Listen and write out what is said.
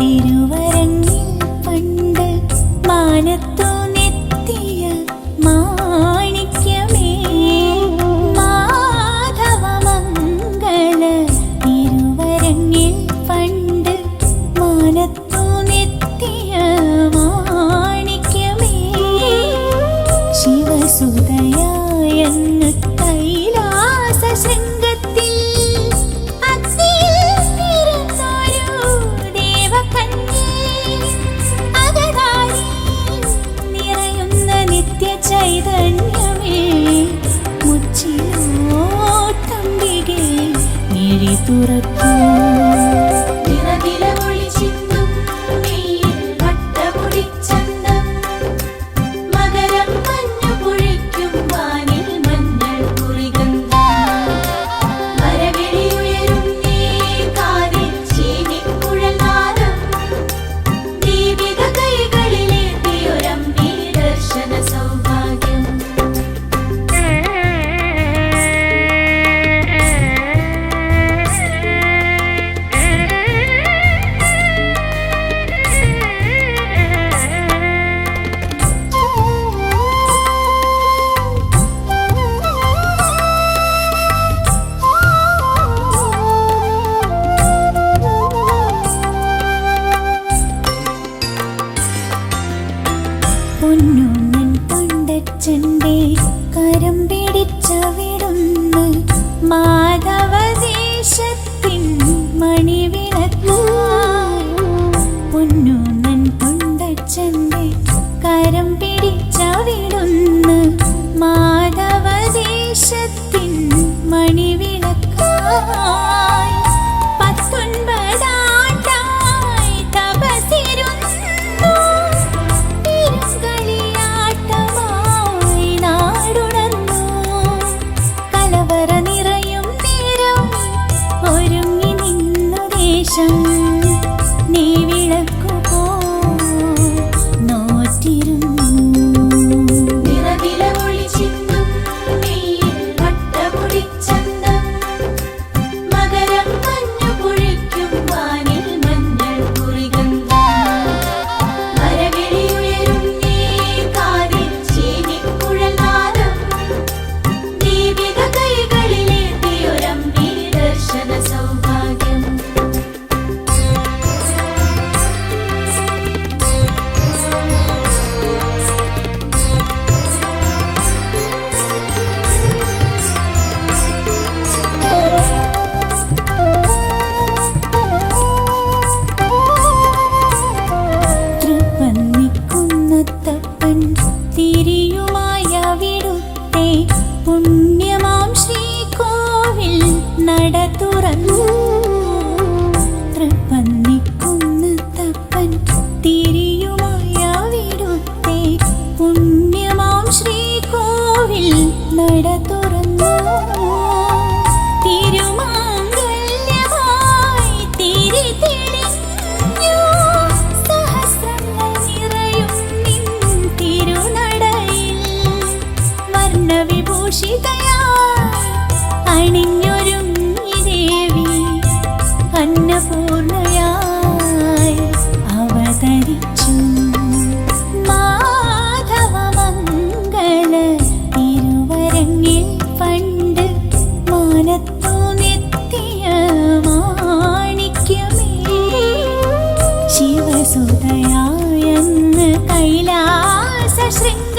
തിരുവരങ്ങിൽ പണ്ട് മാനത്തു നെത്തിയ മാണിക്യമേ. മാധവ മംഗള പണ്ട് മാനത്തു നെത്തിയ മാണിക്യമേ. ശിവസുതയായെന്ന് കൈലാസ ശൃംഗ തുറക്കൂ. ശിവസുതയായങ്ങ് കൈലാസ ശൃംഗ